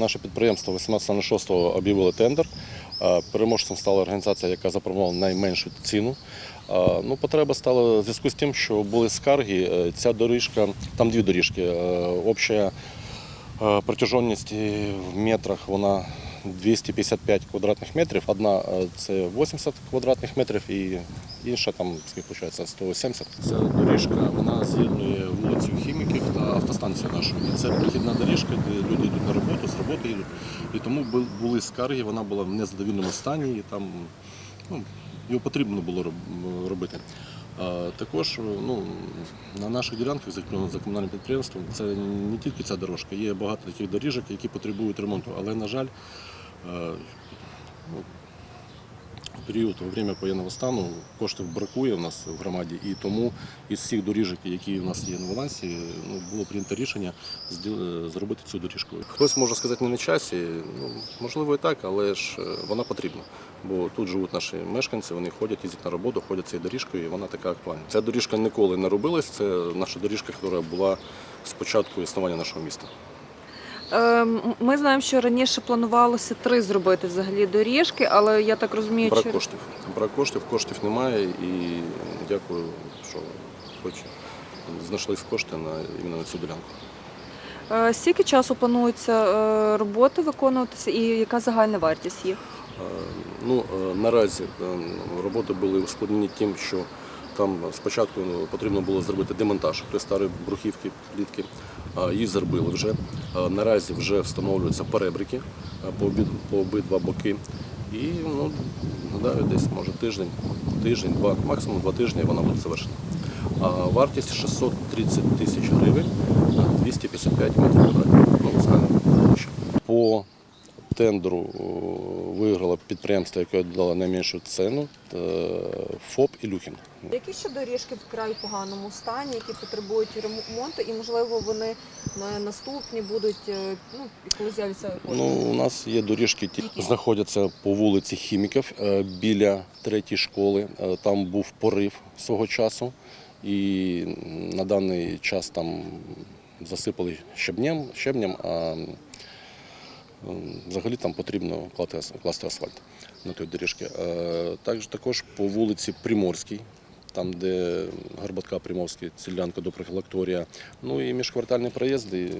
Наше підприємство 18.06 об'явило тендер. Е, Переможцем стала організація, яка запропонувала найменшу ціну. Е, Ну, потреба стала в зв'язку з тим, що були скарги. Е, Ця доріжка, там дві доріжки. Обща протяжність в метрах вона 255 квадратних метрів. Одна це 80 квадратних метрів і інша там скільки виходить, 170. Ця доріжка вона з'єднує вулицю хіміків та автостанцію. І це прохідна доріжка, де люди йдуть на роботу, з роботи їдуть. І тому були скарги, вона була в незадовільному стані, і там ну, його потрібно було робити. Також ну, на наших ділянках за комунальним підприємством це не тільки ця дорожка, є багато таких доріжок, які потребують ремонту. Але, на жаль, ну, період во время воєнного стану коштів бракує в нас в громаді, і тому із всіх доріжок, які у нас є на балансі, ну, було прийнято рішення зробити цю доріжку. Хтось може сказати не на часі, ну можливо і так, але ж е, вона потрібна. Бо тут живуть наші мешканці, вони ходять, їздять на роботу, ходять цією доріжкою, і вона така актуальна. Ця доріжка ніколи не робилась. Це наша доріжка, яка була з початку існування нашого міста. Ем, Ми знаємо, що раніше планувалося три зробити взагалі доріжки, але я так розумію, Брак через- коштів. Брак коштів, коштів немає і дякую, що хоч знайшлись кошти на іменно на цю ділянку. Е, скільки часу планується е, роботи виконуватися і яка загальна вартість їх? Е, Ну, е, наразі е, роботи були ускладнені тим, що там спочатку потрібно було зробити демонтаж тобто старої брухівки, плітки. Їх зробили вже. Наразі вже встановлюються перебрики по, обидва боки. І ну, гадаю, десь може тиждень, тиждень, два, максимум два тижні вона буде завершена. А вартість 630 тисяч гривень, е, 255 метрів квадратних. Ну. По тендеру виграло підприємство, яке дало найменшу ціну е, ФОП Ілюхін. Які ще доріжки в край поганому стані, які потребують ремонту, і можливо вони наступні будуть е, ну коли з'являться? Ну, у нас є доріжки, ті знаходяться по вулиці Хіміків е, біля третьої школи. Е, Там був порив свого часу, і на даний час там засипали щебнем, щебнем а взагалі там потрібно класти, асфальт на той доріжці. Е, Також, також по вулиці Приморській, там, де Горбатка Приморський, Цілянка до профілакторія. Ну і міжквартальні проїзди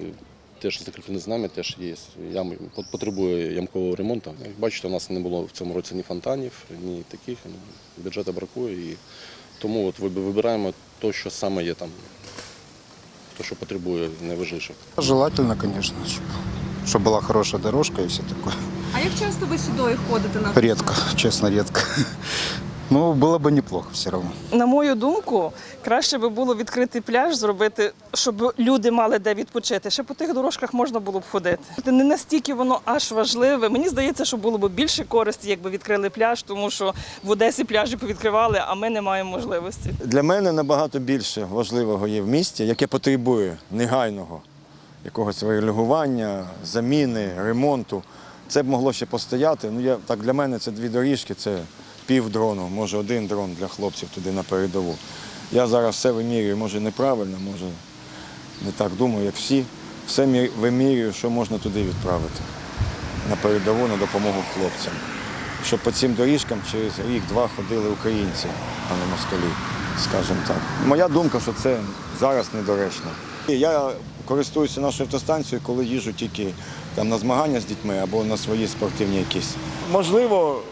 теж закріплені з нами, теж є. Ям, потребує ямкового ремонту. Як бачите, у нас не було в цьому році ні фонтанів, ні таких. ну, Бюджету бракує. І тому от вибираємо те, що саме є там, те, що потребує найважливіше. Желательно, конечно, чтобы, чтобы была хорошая дорожка и все такое. А як часто ви сюди ходите на Редко, честно, редко. Ну, было бы неплохо все равно. На мою думку, краще би було відкрити пляж, зробити, щоб люди мали де відпочити. Ще по тих дорожках можна було б ходити. Не настільки воно аж важливе. Мені здається, що було б більше користі, якби відкрили пляж, тому що в Одесі пляжі повідкривали, а ми не маємо можливості. Для мене набагато більше важливого є в місті, яке потребує негайного якогось регулювання, заміни, ремонту. Це б могло ще постояти. Ну, я, так, для мене це дві доріжки, це пів дрону, може один дрон для хлопців туди на передову. Я зараз все вимірюю, може неправильно, може не так думаю, як всі. Все вимірюю, що можна туди відправити на передову на допомогу хлопцям. Щоб по цим доріжкам через рік-два ходили українці, а не москалі, скажімо так. Моя думка, що це зараз недоречно. Я користуюся нашою автостанцією, коли їжджу тільки там на змагання з дітьми або на свої спортивні якісь. Можливо,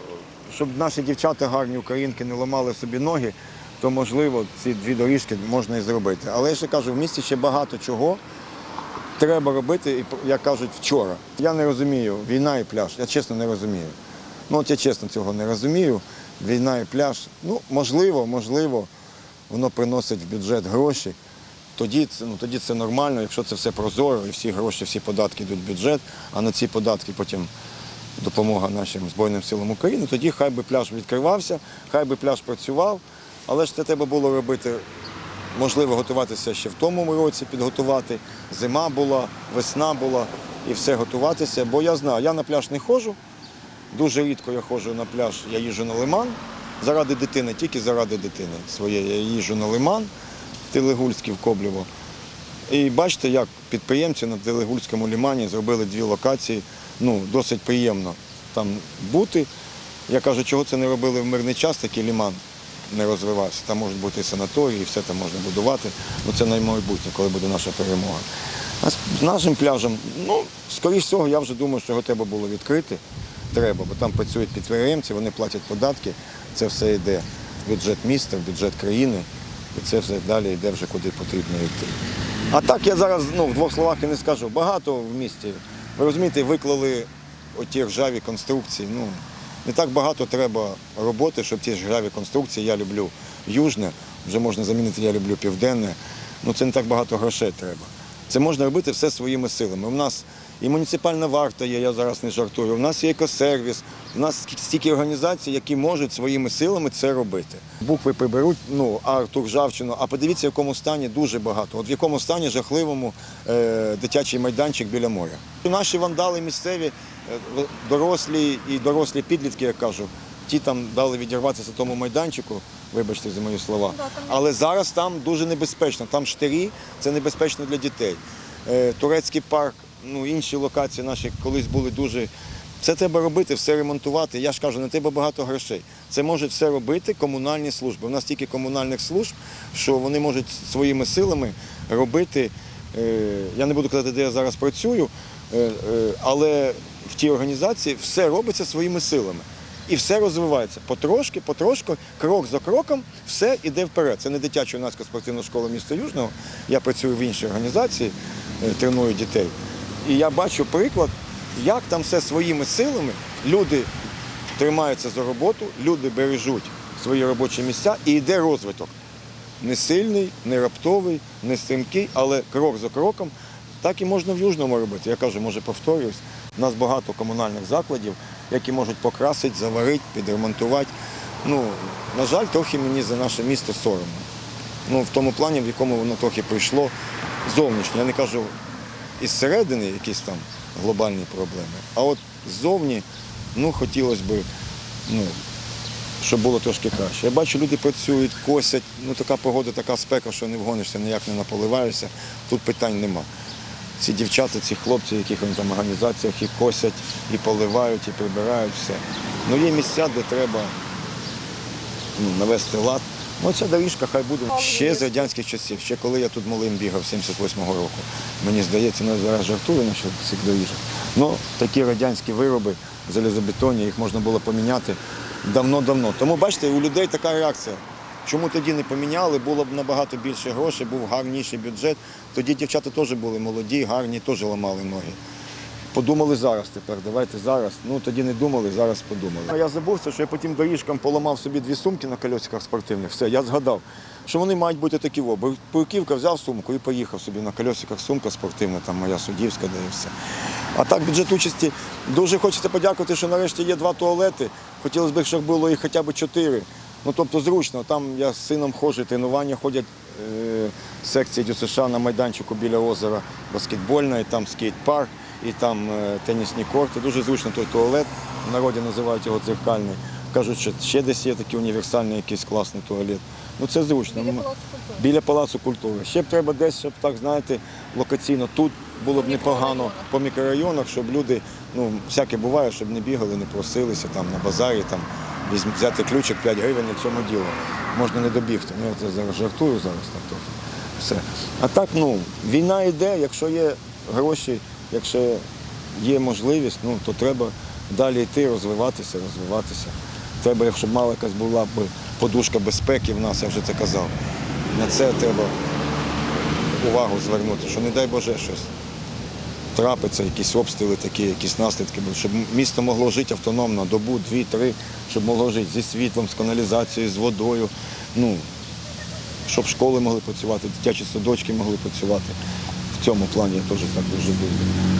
щоб наші дівчата гарні українки не ламали собі ноги, то можливо ці дві доріжки можна і зробити. Але я ще кажу, в місті ще багато чого треба робити, як кажуть, вчора. Я не розумію, війна і пляж. Я чесно не розумію. Ну, от я чесно цього не розумію. Війна і пляж. Ну, можливо, можливо, воно приносить в бюджет гроші. Тоді ну, тоді це нормально, якщо це все прозоро і всі гроші, всі податки йдуть в бюджет, а на ці податки потім допомога нашим Збройним силам України, тоді хай би пляж відкривався, хай би пляж працював, але ж це треба було робити можливо готуватися ще в тому році, підготувати. Зима була, весна була і все готуватися. Бо я знаю, я на пляж не ходжу. Дуже рідко я ходжу на пляж, я їжджу на лиман. Заради дитини, тільки заради дитини своєї. Я їжджу на лиман, Телегульський в Коблєво. І бачите, як підприємці на Делегульському лімані зробили дві локації. Ну, досить приємно там бути. Я кажу, чого це не робили в мирний час, такий ліман не розвивався. Там можуть бути санаторії, все там можна будувати. Ну це наймайбутнє, коли буде наша перемога. А з нашим пляжем, ну, скоріш всього, я вже думаю, що його треба було відкрити. Треба, бо там працюють підприємці, вони платять податки, це все йде в бюджет міста, в бюджет країни, це все далі йде вже куди потрібно йти. А так я зараз ну, в двох словах і не скажу. Багато в місті. Ви розумієте, виклали оті ржаві конструкції. Ну, не так багато треба роботи, щоб ті ржаві конструкції, я люблю южне, вже можна замінити, я люблю південне. Ну це не так багато грошей треба. Це можна робити все своїми силами. У нас і муніципальна варта є, я зараз не жартую. У нас є екосервіс, у нас стільки організацій, які можуть своїми силами це робити. Букви приберуть, ну, Артур Ржавчину, а подивіться, в якому стані дуже багато. От в якому стані жахливому е, дитячий майданчик біля моря. Наші вандали місцеві, е, дорослі і дорослі підлітки, я кажу, ті там дали відірватися тому майданчику, вибачте за мої слова. Але зараз там дуже небезпечно. Там штирі, це небезпечно для дітей. Е, Турецький парк, ну інші локації наші колись були дуже. Це треба робити, все ремонтувати. Я ж кажу, не треба багато грошей. Це можуть все робити комунальні служби. У нас тільки комунальних служб, що вони можуть своїми силами робити. е, Я не буду казати, де я зараз працюю, е, е, але в тій організації все робиться своїми силами. І все розвивається потрошки, потрошки, крок за кроком, все йде вперед. Це не дитяча юнацька спортивна школа міста Южного. Я працюю в іншій організації, треную дітей. І я бачу приклад, як там все своїми силами люди тримаються за роботу, люди бережуть свої робочі місця і йде розвиток. Не сильний, не раптовий, не стрімкий, але крок за кроком. Так і можна в Южному робити. Я кажу, може повторююсь. У нас багато комунальних закладів, які можуть покрасити, заварити, підремонтувати. Ну, на жаль, трохи мені за наше місто соромно. Ну, в тому плані, в якому воно трохи прийшло зовнішньо. Я не кажу із середини якісь там глобальні проблеми, а от ззовні, ну, хотілося б, ну, щоб було трошки краще. Я бачу, люди працюють, косять, ну така погода, така спека, що не вгонишся, ніяк не наполиваєшся. Тут питань нема. Ці дівчата, ці хлопці, яких вони там організаціях і косять, і поливають, і прибирають все. Ну є місця, де треба ну, навести лад. Ну, ця доріжка хай буде ще з радянських часів, ще коли я тут малим бігав 78-го року. Мені здається, ну, зараз жартую насчет цих доріжок. Ну, такі радянські вироби, залізобетонні, їх можна було поміняти давно-давно. Тому бачите, у людей така реакція. Чому тоді не поміняли, було б набагато більше грошей, був гарніший бюджет. Тоді дівчата теж були молоді, гарні, теж ламали ноги. Подумали зараз тепер, давайте зараз. Ну тоді не думали, зараз подумали. А я забувся, що я потім доріжкам поламав собі дві сумки на колесиках спортивних. Все, я згадав, що вони мають бути такі. Во. Бурківка взяв сумку і поїхав собі на колесиках, сумка спортивна, там моя суддівська, де і все. А так бюджет участі дуже хочеться подякувати, що нарешті є два туалети. Хотілося б, щоб було їх хоча б чотири. Ну тобто зручно. Там я з сином ходжу, тренування ходять е, секції ДЮСШ на майданчику біля озера баскетбольна, там скейт-парк, і там е, тенісні корти. Дуже зручно той туалет. В народі називають його дзеркальний. Кажуть, що ще десь є такий універсальний якийсь класний туалет. Ну це зручно. Біля палацу культури. біля палацу культури. Ще б треба десь, щоб так знаєте, локаційно тут було б непогано по мікрорайонах, щоб люди, ну всяке буває, щоб не бігали, не просилися там на базарі, там взяти ключик 5 гривень на цьому діло. Можна не добігти. Ну, я це зараз жартую зараз так трохи. Все. А так, ну, війна йде, якщо є гроші, якщо є можливість, ну то треба далі йти, розвиватися, розвиватися. Треба, щоб мала якась була б подушка безпеки в нас, я вже це казав. На це треба увагу звернути, що не дай Боже щось трапиться, якісь обстріли такі, якісь наслідки, щоб місто могло жити автономно, добу, дві, три, щоб могло жити зі світлом, з каналізацією, з водою. Ну, щоб школи могли працювати, дитячі садочки могли працювати. Цьому плані теж так дуже буде.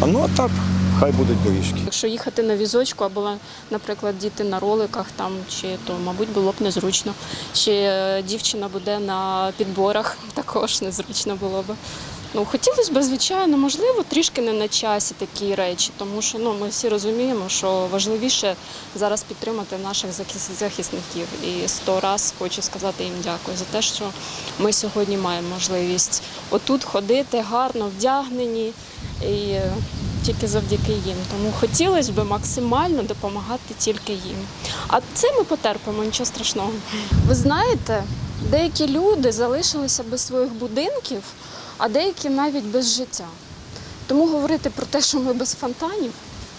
А ну а так, хай будуть доріжки. Якщо їхати на візочку або, наприклад, діти на роликах там, чи то, мабуть, було б незручно. Чи е, дівчина буде на підборах, також незручно було б. Ну, хотілося б, звичайно, можливо, трішки не на часі такі речі, тому що ну, ми всі розуміємо, що важливіше зараз підтримати наших захисників. І сто раз хочу сказати їм дякую за те, що ми сьогодні маємо можливість отут ходити гарно вдягнені і тільки завдяки їм. Тому хотілося б максимально допомагати тільки їм. А це ми потерпимо, нічого страшного. Ви знаєте, деякі люди залишилися без своїх будинків, а деякі навіть без життя. Тому говорити про те, що ми без фонтанів,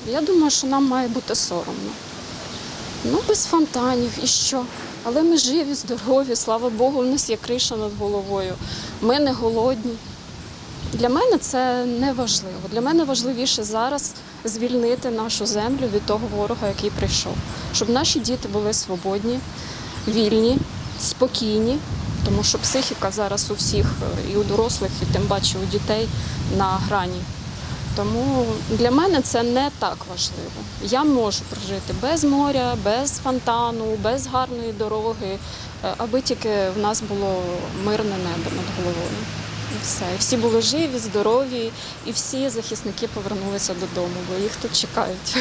я думаю, що нам має бути соромно. Ну, без фонтанів і що? Але ми живі, здорові, слава Богу, у нас є криша над головою. Ми не голодні. Для мене це не важливо. Для мене важливіше зараз звільнити нашу землю від того ворога, який прийшов, щоб наші діти були свободні, вільні, спокійні, тому що психіка зараз у всіх е, і у дорослих, і тим паче у дітей на грані. Тому для мене це не так важливо. Я можу прожити без моря, без фонтану, без гарної дороги, е, аби тільки в нас було мирне небо над головою. І все. Всі були живі, здорові, і всі захисники повернулися додому, бо їх тут чекають.